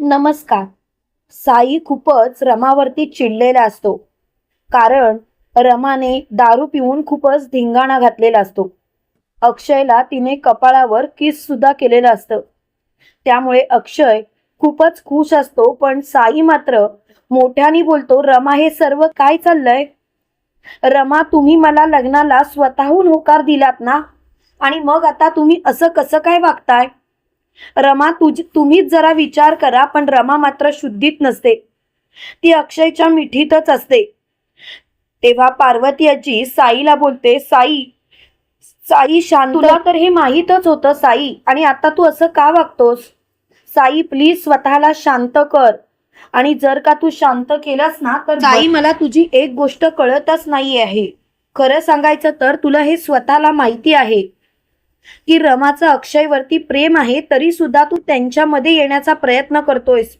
नमस्कार. साई खूपच रमावरती चिडलेला असतो. कारण रमाने दारू पिऊन खूपच धिंगाणा घातलेला असतो. अक्षयला तिने कपाळावर किस सुद्धा केलेलं असतं. त्यामुळे अक्षय खूपच खुश असतो पण साई मात्र मोठ्याने बोलतो रमा हे सर्व काय चाललंय? रमा तुम्ही मला लग्नाला स्वतःहून होकार दिलात ना? आणि मग आता तुम्ही असं कसं काय वागताय? रमा तुझ तुम्हीच जरा विचार करा पण रमा मात्र शुद्धीत नसते. ती अक्षयच्या मिठीतच असते. तेव्हा पार्वती आजी साईला बोलते साई साई शांत तुला तर हे माहीतच होतं साई आणि आता तू असं का वागतोस? साई प्लीज स्वतःला शांत कर. आणि जर का तू शांत केलंस ना तर साई मला तुझी एक गोष्ट कळतच नाही आहे खरं सांगायचं तर तुला हे स्वतःला माहिती आहे. की रमाचं अक्षयवरती प्रेम आहे तरी सुद्धा तू त्यांच्यामध्ये येण्याचा प्रयत्न करतोयस.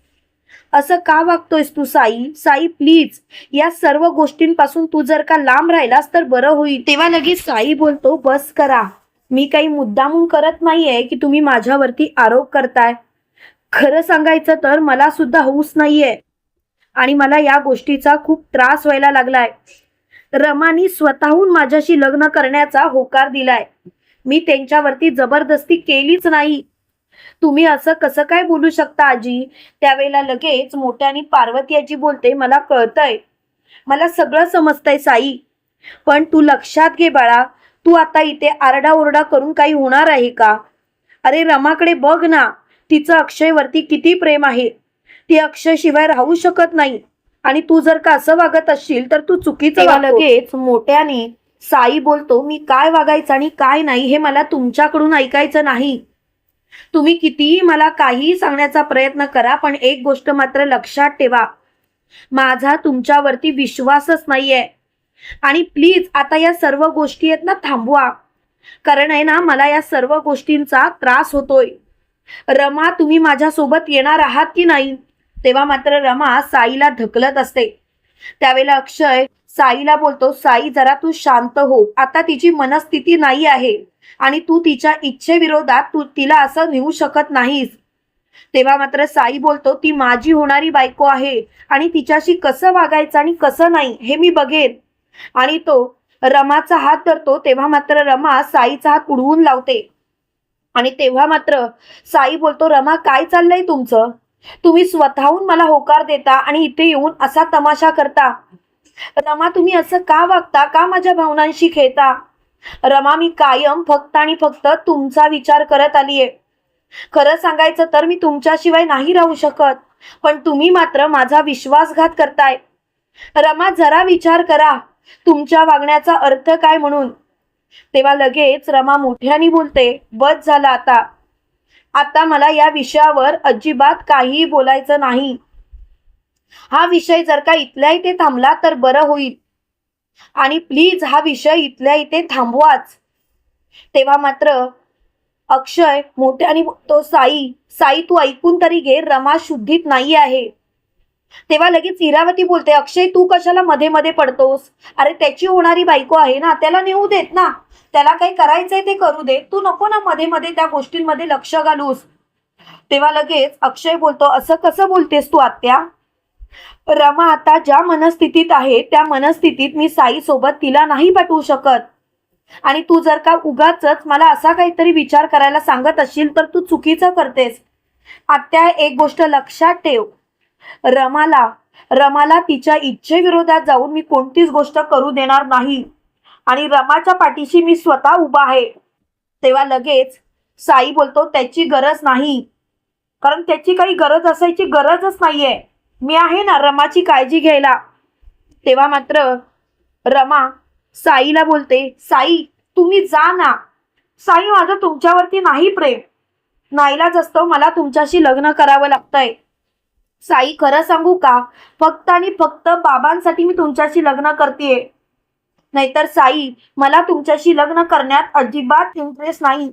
असं का वागतोयस तू साई? साई प्लीज या सर्व गोष्टींपासून तू जर का लांब राहिलास तर बरं होईल. तेव्हा लगेच साई बोलतो बस करा. मी काही मुद्दामून करत नाहीये की तुम्ही माझ्यावरती आरोप करताय. खरं सांगायचं तर मला सुद्धा हौस नाहीये. आणि मला या गोष्टीचा खूप त्रास व्हायला लागलाय. रमानी स्वतःहून माझ्याशी लग्न करण्याचा होकार दिलाय. मी त्यांच्यावरती जबरदस्ती केलीच नाही. तुम्ही असं कसं काय बोलू शकता आजी? त्यावेळेला लगेच मोठ्याने पार्वती आजी बोलते मला कळतंय. मला सगळं समजतंय साई. पण तू लक्षात घे बाळा तू आता इथे आरडाओरडा करून काही होणार आहे का? अरे रमाकडे बघ ना तिचं अक्षयवरती किती प्रेम आहे. ती अक्षय शिवाय राहू शकत नाही. आणि तू जर का असं वागत असशील तर तू चुकीचं लगेच मोठ्याने साई बोलतो मी काय वागायचं आणि काय नाही हे मला तुमच्याकडून ऐकायचं नाही. तुम्ही कितीही मला काहीही सांगण्याचा प्रयत्न करा पण एक गोष्ट मात्र लक्षात ठेवा. माझा तुमच्यावरती विश्वासच नाहीये. आणि प्लीज आता या सर्व गोष्टी आहेत ना थांबवा. कारण आहे ना मला या सर्व गोष्टींचा त्रास होतोय. रमा तुम्ही माझ्यासोबत येणार आहात की नाही? तेव्हा मात्र रमा साईला ढकलत असते. त्यावेळेला अक्षय साईला बोलतो साई जरा तू शांत हो. आता तिची मनस्थिती नाही आहे आणि तू तिच्या इच्छेविरोधात तू तिला असं नेऊ शकत नाहीस. तेव्हा मात्र साई बोलतो ती माझी होणारी बायको आहे आणि तिच्याशी कसं वागायचं आणि कसं नाही हे मी बघेन. आणि तो रमाचा हात धरतो तेव्हा मात्र रमा साईचा हात उडवून लावते. आणि तेव्हा मात्र साई बोलतो रमा काय चाललंय तुमचं? तुम्ही स्वतःहून मला होकार देता आणि इथे येऊन असा तमाशा करता. रमा तुम्ही असं का वागता? का माझ्या भावनांशी खेळता? रमा मी कायम फक्त आणि फक्त तुमचा विचार करत आलीये. खरं सांगायचं तर मी तुमच्याशिवाय नाही राहू शकत पण तुम्ही मात्र माझा विश्वासघात करताय. रमा जरा विचार करा तुमच्या वागण्याचा अर्थ काय म्हणून? तेव्हा लगेच रमा मोठ्याने बोलते बस झालं आता. आता मला या विषयावर अजिबात काहीही बोलायचं नाही. हा विषय जर का इथल्या इथे थांबला तर बरं होईल. आणि प्लीज हा विषय इथल्या इथे थांबवाच. तेव्हा मात्र अक्षय मोठ्याने तो साई साई तू ऐकून तरी घे रमा शुद्धीत नाही आहे. तेव्हा लगेच इरावती बोलते अक्षय तू कशाला मध्ये मध्ये पडतोस? अरे त्याची होणारी बायको आहे ना त्याला नेऊ देत ना. त्याला काही करायचंय ते करू दे. तू नको ना मध्ये मध्ये त्या गोष्टींमध्ये लक्ष घालूस. तेव्हा लगेच अक्षय बोलतो असं कसं बोलतेस तू आत्या? रमा आता ज्या मनस्थितीत आहे त्या मनस्थितीत मी साई सोबत तिला नाही पाठवू शकत. आणि तू जर का उगाच मला असा काहीतरी विचार करायला सांगत असशील तर तू चुकीचं करतेस. आत्या एक गोष्ट लक्षात ठेव. रमाला रमाला तिच्या इच्छेविरोधात जाऊन मी कोणतीच गोष्ट करू देणार नाही. आणि रमाच्या पाठीशी मी स्वतः उभा आहे. तेव्हा लगेच साई बोलतो त्याची गरज नाही. कारण त्याची काही गरज असायची गरजच नाहीये. मी आहे ना रमाची काळजी घ्यायला. तेव्हा मात्र रमा साईला बोलते साई तुम्ही जा ना. साई माझं तुमच्यावरती नाही प्रेम. नाईलाज असतो मला तुमच्याशी लग्न करावं लागतंय. साई खरं सांगू का? फक्त आणि फक्त बाबांसाठी मी तुमच्याशी लग्न करतेय. नाहीतर साई मला तुमच्याशी लग्न करण्यात अजिबात इंटरेस्ट नाही.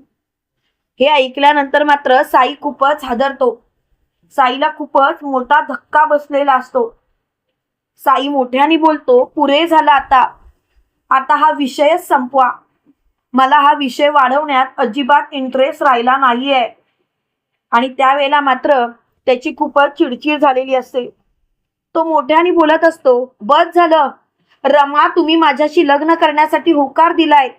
हे ऐकल्यानंतर मात्र साई खूपच हादरतो. साईला खूपच मोठा धक्का बसलेला असतो. साई मोठ्याने बोलतो पुरे झाला आता. आता हा विषयच संपवा. मला हा विषय वाढवण्यात अजिबात इंटरेस्ट राहिला नाहीये. आणि त्यावेळेला मात्र त्याची खूपच चिडचिड झालेली असते. तो मोठ्याने बोलत असतो बस झालं. रमा तुम्ही माझ्याशी लग्न करण्यासाठी होकार दिलाय.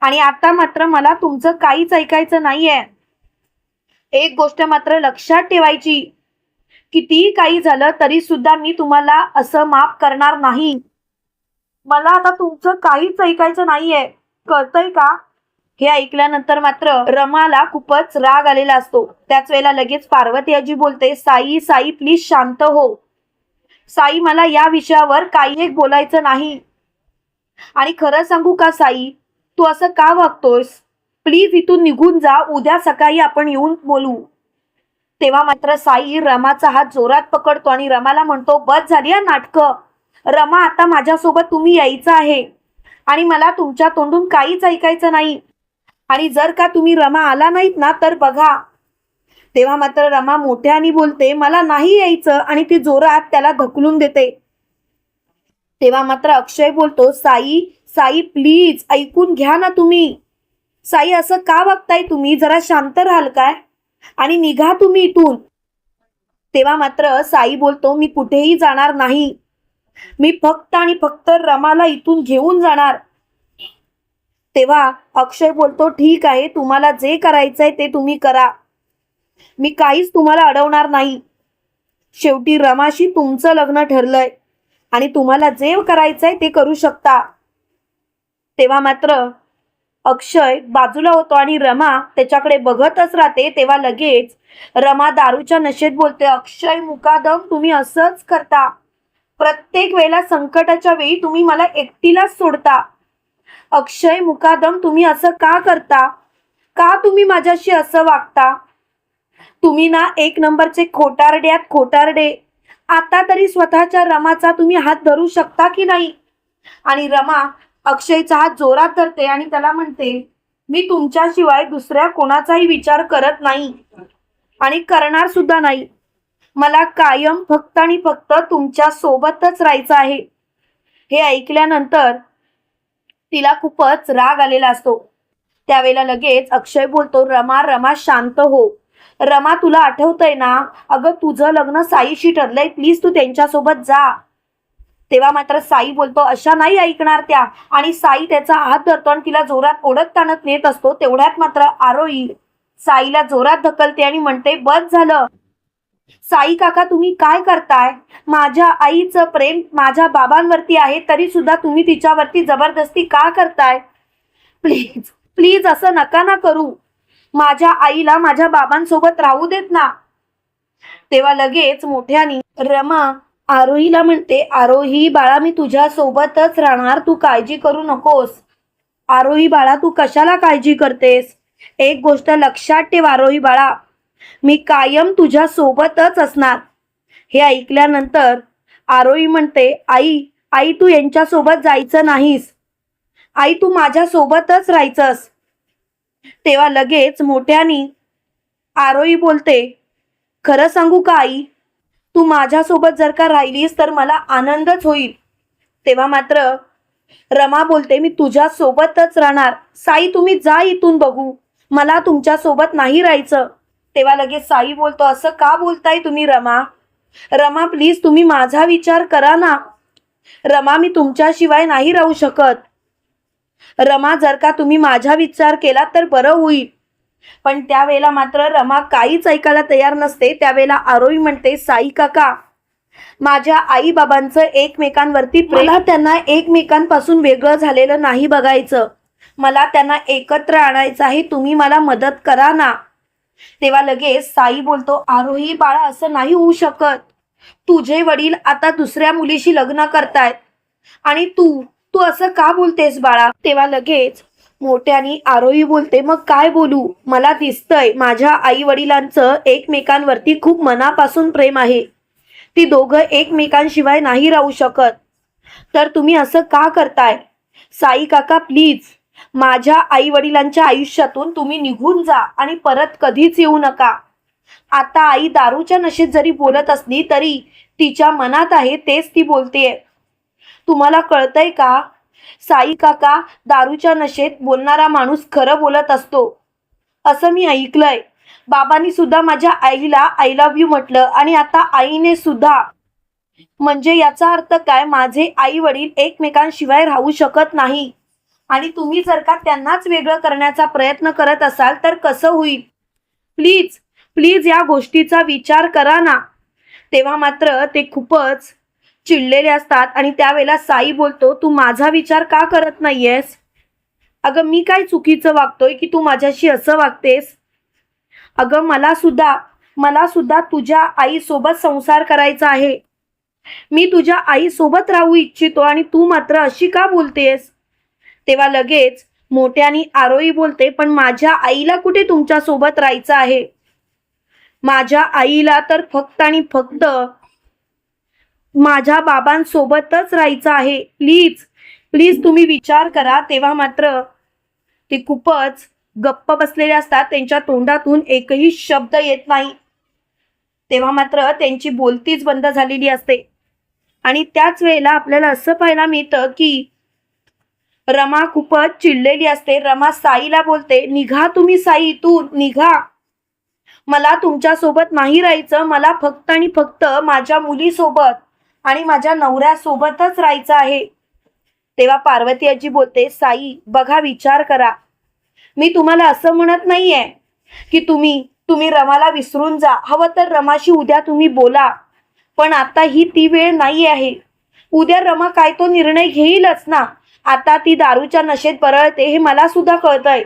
आणि आता मात्र मला तुमचं काहीच ऐकायचं नाहीये. एक गोष्ट मात्र लक्षात ठेवायची. कितीही काही झालं तरी सुद्धा मी तुम्हाला असं माफ करणार नाही. मला आता तुमचं काहीच ऐकायचं नाहीये. कळतंय का? हे ऐकल्यानंतर मात्र रमाला खूपच राग आलेला असतो. त्याच वेळेला लगेच पार्वती आजी बोलते साई साई प्लीज शांत हो. साई मला या विषयावर काही एक बोलायचं नाही. आणि खरं सांगू का साई? तू असं का वागतोयस प्लीज इथून निघून जा. उद्या सकाळी आपण येऊन बोलू. तेव्हा मात्र साई रमाचा हात जोरात पकडतो आणि रमाला म्हणतो बस झाली या नाटकं. रमा आता माझ्यासोबत तुम्ही यायचं आहे. आणि मला तुमच्या तोंडून काहीच ऐकायचं नाही. आणि जर का तुम्ही रमा आला नाहीत ना तर बघा. तेव्हा मात्र रमा मोठ्याने बोलते मला नाही यायचं. आणि ती जोरात त्याला ढकलून देते. तेव्हा मात्र अक्षय बोलतो साई साई प्लीज ऐकून घ्या ना तुम्ही. साई असं का वागताय तुम्ही? जरा शांत राहाल काय? आणि निघा तुम्ही इथून. तेव्हा मात्र साई बोलतो मी कुठेही जाणार नाही. मी फक्त आणि फक्त रमाला इथून घेऊन जाणार. तेव्हा अक्षय बोलतो ठीक आहे तुम्हाला जे करायचंय ते तुम्ही करा. मी काहीच तुम्हाला अडवणार नाही. शेवटी रमाशी तुमचं लग्न ठरलंय. आणि तुम्हाला जे करायचंय ते करू शकता. तेव्हा मात्र अक्षय बाजूला होतो आणि रमा त्याच्याकडे बघतच राहते तेव्हा लगेच रमा दारूच्या नशेत बोलते अक्षय मुकादम तुम्ही असंच करता. प्रत्येक वेळेला संकटाच्या वेळी तुम्ही मला एकटीलाच सोडता. अक्षय मुकादम तुम्ही असं का करता? का तुम्ही माझ्याशी असं वागता? तुम्ही ना एक नंबरचे खोटारड्यात खोटारडे. आता तरी स्वतःच्या रमाचा तुम्ही हात धरू शकता की नाही? आणि रमा अक्षयचा हात जोरात धरते आणि त्याला म्हणते मी तुमच्याशिवाय दुसऱ्या कोणाचाही विचार करत नाही आणि करणार सुद्धा नाही. मला कायम फक्त आणि फक्त तुमच्या सोबतच राहायचं आहे. हे ऐकल्यानंतर तिला खूपच राग आलेला असतो. त्यावेळेला लगेच अक्षय बोलतो रमा रमा शांत हो. रमा तुला आठवतंय ना? अगं तुझं लग्न साईशी ठरलंय. प्लीज तू त्यांच्यासोबत जा. तेव्हा मात्र साई बोलतो अशा नाही ऐकणार त्या. आणि साई त्याचा हात धरतो आणि तिला जोरात ओढत ताणत नेत असतो. तेवढ्यात मात्र आरोही साईला जोरात ढकलते आणि म्हणते बस झालं. साई काका तुम्ही काय करताय? माझ्या आईचं प्रेम माझ्या बाबांवरती आहे तरी सुद्धा तुम्ही तिच्यावरती जबरदस्ती का करताय? प्लीज प्लीज असं नका ना करू. माझ्या आईला माझ्या बाबांसोबत राहू देत ना. तेव्हा लगेच मोठ्यानी रमा आरोहीला म्हणते आरोही बाळा मी तुझ्यासोबतच राहणार. तू काळजी करू नकोस. आरोही बाळा तू कशाला काळजी करतेस? एक गोष्ट लक्षात ठेव आरोही बाळा. मी कायम तुझ्या सोबतच असणार. हे ऐकल्यानंतर आरोही म्हणते आई आई तू यांच्यासोबत जायचं नाहीस. आई तू माझ्यासोबतच राहायचंस. तेव्हा लगेच मोठ्यानी आरोही बोलते खरं सांगू का आई? तू माझ्यासोबत जर का राहिलीस तर मला आनंदच होईल. तेव्हा मात्र रमा बोलते मी तुझ्या सोबतच राहणार. साई तुम्ही जा इथून बघू. मला तुमच्यासोबत नाही राहायचं. तेव्हा लगेच साई बोलतो असं का बोलताय तुम्ही रमा? रमा प्लीज तुम्ही माझा विचार करा ना. रमा मी तुमच्याशिवाय नाही राहू शकत. रमा जर का तुम्ही माझा विचार केला तर बरं होईल. पण त्यावेळेला मात्र रमा काहीच ऐकायला तयार नसते. त्यावेळेला आरोही म्हणते साई काका माझ्या आई बाबांचं एकमेकांवरती प्रेम त्यांना एकमेकांपासून वेगळं झालेलं नाही बघायचं. मला त्यांना एकत्र आणायचं आहे. तुम्ही मला मदत करा ना. तेव्हा लगेच साई बोलतो आरोही बाळा असं नाही होऊ शकत. तुझे वडील आता दुसऱ्या मुलीशी लग्न करतायत. आणि तू तू असं का बोलतेस बाळा? तेव्हा लगेच मोठ्यानी आरोही बोलते मग काय बोलू? मला दिसतंय माझ्या आई वडिलांचं एकमेकांवरती खूप मनापासून प्रेम आहे. ती दोघं एकमेकांशिवाय नाही राहू शकत. तर तुम्ही असं का करताय? साई काका प्लीज. माझ्या आई वडिलांच्या आयुष्यातून तुम्ही निघून जा आणि परत कधीच येऊ नका. आता आई दारूच्या नशेत जरी बोलत असली तरी तिच्या मनात आहे तेच ती बोलतेय. तुम्हाला कळतंय का? साई काका दारूच्या नशेत बोलणारा माणूस खरं बोलत असतो. असं मी ऐकलंय. बाबांनी सुद्धा माझ्या आईला आय लव्ह यू म्हटलं आणि आता आईने सुद्धा. म्हणजे याचा अर्थ काय? माझे आई वडील एकमेकांशिवाय राहू शकत नाही. आणि तुम्ही जर का त्यांनाच वेगळं करण्याचा प्रयत्न करत असाल तर कसं होईल? प्लीज प्लीज या गोष्टीचा विचार करा ना. तेव्हा मात्र ते खूपच चिडलेले असतात आणि त्यावेळेला साई बोलतो तू माझा विचार का करत नाहीयेस? अगं मी काय चुकीचं वागतोय की तू माझ्याशी असं वागतेस? अगं मला सुद्धा मला सुद्धा तुझ्या आईसोबत संसार करायचा आहे. मी तुझ्या आईसोबत राहू इच्छितो आणि तू मात्र अशी का बोलतेस? तेव्हा लगेच मोठ्यानी आरोही बोलते पण माझ्या आईला कुठे तुमच्यासोबत राहायचं आहे? माझ्या आईला तर फक्त आणि फक्त माझ्या बाबांसोबतच राहायचं आहे. प्लीज प्लीज तुम्ही विचार करा. तेव्हा मात्र ते खूपच गप्प बसलेले असतात. त्यांच्या तोंडातून एकही शब्द येत नाही. तेव्हा मात्र त्यांची बोलतीच बंद झालेली असते. आणि त्याच वेळेला आपल्याला असं पाहायला मिळतं की रमा खूपच चिडलेली असते. रमा साईला बोलते निघा तुम्ही साई तू निघा. मला तुमच्यासोबत नाही राहायचं. मला फक्त आणि फक्त माझ्या मुलीसोबत आणि माझ्या नवऱ्यासोबतच राहायचं आहे. तेव्हा पार्वती आजी बोलते साई बघा विचार करा. मी तुम्हाला असं म्हणत नाहीये की तुम्ही तुम्ही रमाला विसरून जा. हवं तर रमाशी उद्या तुम्ही बोला. पण आता ही ती वेळ नाही आहे. उद्या रमा काय तो निर्णय घेईलच ना. आता ती दारूच्या नशेत बरळते हे मला सुद्धा कळतंय.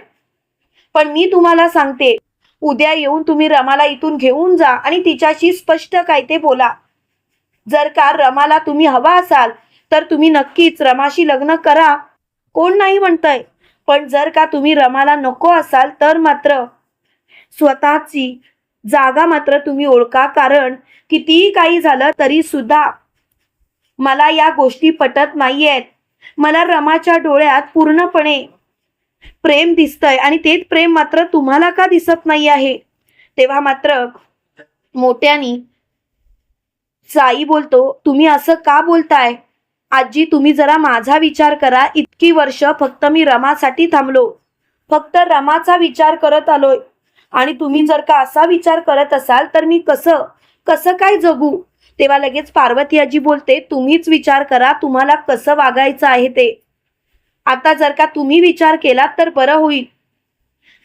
पण मी तुम्हाला सांगते उद्या येऊन तुम्ही रमाला इथून घेऊन जा आणि तिच्याशी स्पष्ट काय ते बोला. जर का रमाला तुम्ही हवा असाल तर तुम्ही नक्कीच रमाशी लग्न करा. कोण नाही म्हणतंय पण जर का तुम्ही रमाला नको असाल तर मात्र. स्वतःची जागा मात्र तुम्ही ओळखा कारण कितीही काही झालं तरी सुद्धा मला या गोष्टी पटत नाहीयेत. मला रमाच्या डोळ्यात पूर्णपणे प्रेम दिसतंय आणि तेच प्रेम मात्र तुम्हाला का दिसत नाही आहे? तेव्हा मात्र मोठ्यानी साई बोलतो तुम्ही असं का बोलताय? आजी तुम्ही जरा माझा विचार करा. इतकी वर्ष फक्त मी रमासाठी थांबलो. फक्त रमाचा विचार करत आलोय. आणि तुम्ही जर का असा विचार करत असाल तर मी कसं कसं काय जगू? तेव्हा लगेच पार्वती आजी बोलते तुम्हीच विचार करा तुम्हाला कसं वागायचं आहे ते. आता जर का तुम्ही विचार केलात तर बरं होईल.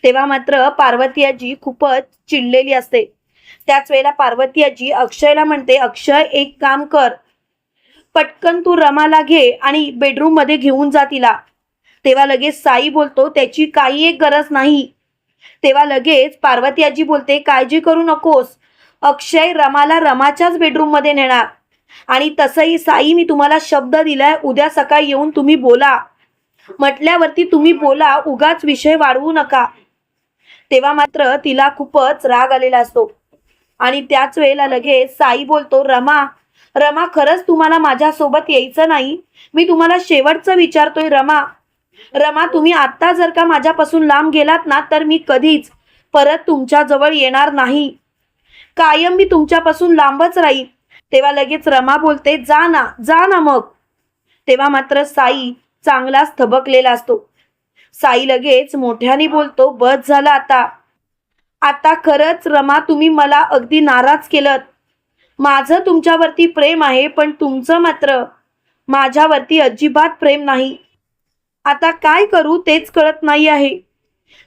तेव्हा मात्र पार्वती आजी खूपच चिडलेली असते. त्याच वेळेला पार्वती आजी अक्षयला म्हणते अक्षय एक काम कर. पटकन तू रमाला घे आणि बेडरूममध्ये घेऊन जा तिला. तेव्हा लगेच साई बोलतो त्याची काही एक गरज नाही. तेव्हा लगेच पार्वती आजी बोलते काळजी करू नकोस. अक्षय रमाला रमाच्याच बेडरूममध्ये नेणार. आणि तसंही साई मी तुम्हाला शब्द दिलाय उद्या सकाळी येऊन तुम्ही बोला. म्हटल्यावरती तुम्ही बोला उगाच विषय वाढवू नका. तेव्हा मात्र तिला खूपच राग आलेला असतो. आणि त्याच वेळेला लगेच साई बोलतो रमा रमा खरंच तुम्हाला माझ्यासोबत यायचं नाही? मी तुम्हाला शेवटचं विचारतोय रमा. रमा तुम्ही आत्ता जर का माझ्यापासून लांब गेलात ना तर मी कधीच परत तुमच्या जवळ येणार नाही. कायम मी तुमच्यापासून लांबच राहील. तेव्हा लगेच रमा बोलते जा ना जा ना मग. तेव्हा मात्र साई चांगलाच थबकलेला असतो. साई लगेच मोठ्याने बोलतो बस झाला आता. आता खरंच रमा तुम्ही मला अगदी नाराज केलं माझं तुमच्यावरती प्रेम आहे पण तुमचं मात्र माझ्यावरती अजिबात प्रेम नाही. आता काय करू तेच कळत नाही आहे.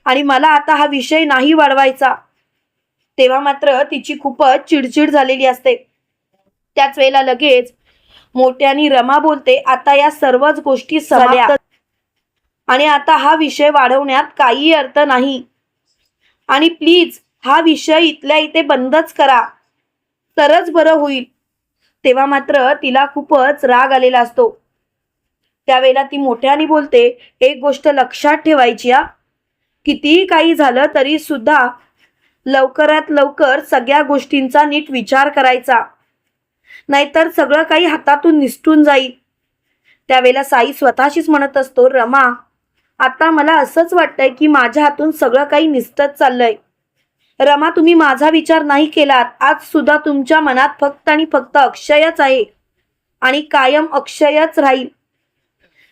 आणि मला आता हा विषय नाही वाढवायचा. तेव्हा मात्र तिची खूपच चिडचिड झालेली असते. त्याच वेळेला लगेच मोठ्यानी रमा बोलते आता या सर्वच गोष्टी आणि आता हा विषय वाढवण्यात काही अर्थ नाही. आणि प्लीज हा विषय इथल्या इथे बंदच करा. तरच बरं होईल. तेव्हा मात्र तिला खूपच राग आलेला असतो. त्यावेळेला ती मोठ्याने बोलते एक गोष्ट लक्षात ठेवायची हा. कितीही काही झालं तरी सुद्धा लवकरात लवकर सगळ्या गोष्टींचा नीट विचार करायचा. नाहीतर सगळं काही हातातून निसटून जाईल. त्यावेळेला साई स्वतःशीच म्हणत असतो रमा आता मला असंच वाटतंय की माझ्या हातून सगळं काही निसटत चाललंय. रमा तुम्ही माझा विचार नाही केलात. आज सुद्धा तुमच्या मनात फक्त आणि फक्त अक्षयच आहे. आणि कायम अक्षयच राहील.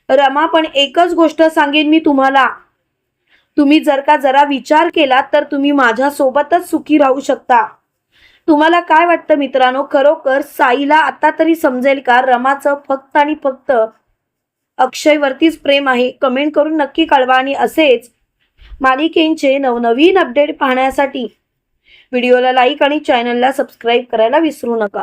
रमा पण एकच गोष्ट सांगेन मी तुम्हाला. तुम्ही जर का जरा विचार केला तर तुम्ही माझ्यासोबतच सुखी राहू शकता. तुम्हाला काय वाटतं मित्रांनो? खरोखर साईला आता तरी समजेल का? रमाचं फक्त आणि फक्त अक्षयवरतीच प्रेम आहे. कमेंट करून नक्की कळवा आणि असेच मालिकेंचे नवनवीन अपडेट पाहण्यासाठी. व्हिडिओला लाईक आणि चॅनलला सबस्क्राईब करायला विसरू नका.